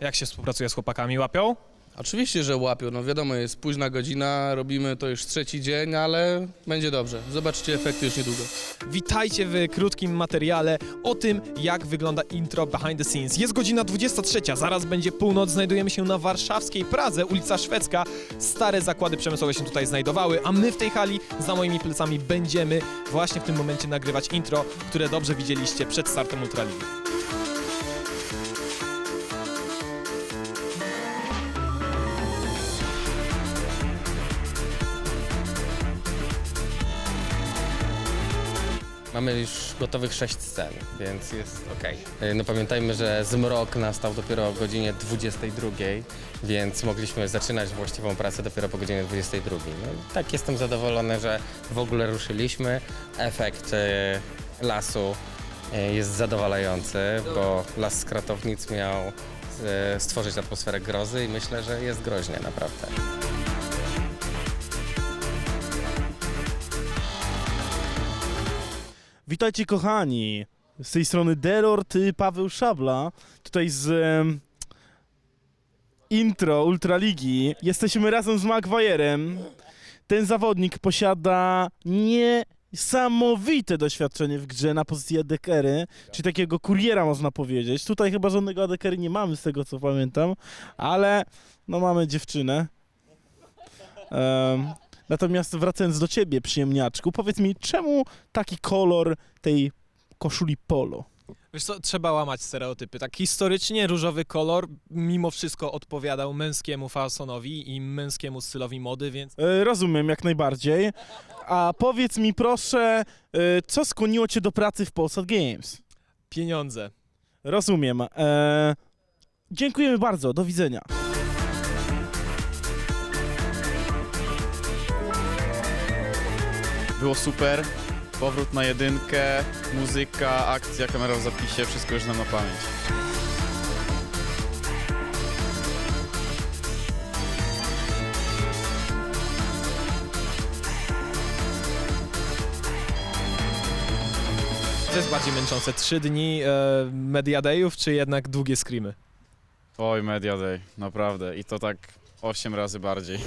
Jak się współpracuje z chłopakami? Łapią? Oczywiście, że łapią. No wiadomo, jest późna godzina, robimy to już trzeci dzień, ale będzie dobrze. Zobaczycie efekty już niedługo. Witajcie w krótkim materiale o tym, jak wygląda intro behind the scenes. Jest godzina 23, zaraz będzie północ. Znajdujemy się na warszawskiej Pradze, ulica Szwedzka. Stare zakłady przemysłowe się tutaj znajdowały, a my w tej hali za moimi plecami będziemy właśnie w tym momencie nagrywać intro, które dobrze widzieliście przed startem Ultraligi. Mamy już gotowych sześć scen, więc jest ok. No pamiętajmy, że zmrok nastał dopiero o godzinie 22, więc mogliśmy zaczynać właściwą pracę dopiero po godzinie 22. No, tak jestem zadowolony, że w ogóle ruszyliśmy. Efekt e, lasu e, jest zadowalający, bo las z kratownic miał e, stworzyć atmosferę grozy i myślę, że jest groźnie naprawdę. Witajcie kochani, z tej strony Delord, Paweł Szabla, tutaj z intro Ultraligi. Jesteśmy razem z Maguire'em. Ten zawodnik posiada niesamowite doświadczenie w grze na pozycji adekery, czy takiego kuriera można powiedzieć. Tutaj chyba żadnego adekery nie mamy z tego co pamiętam, ale no mamy dziewczynę. Em, Natomiast wracając do ciebie, przyjemniaczku, powiedz mi, czemu taki kolor tej koszuli polo? Wiesz co, trzeba łamać stereotypy. Tak historycznie różowy kolor mimo wszystko odpowiadał męskiemu fasonowi i męskiemu stylowi mody, więc E, rozumiem jak najbardziej. A powiedz mi proszę, e, co skłoniło cię do pracy w Polsat Games? pieniądze. Rozumiem. E, dziękujemy bardzo, do widzenia. Było super. Powrót na jedynkę, muzyka, akcja, kamera w zapisie, wszystko już znam na pamięć. Co jest bardziej męczące? Trzy dni e, media dayów, czy jednak długie screamy? Oj, Media Day, naprawdę. I to tak 8 razy bardziej.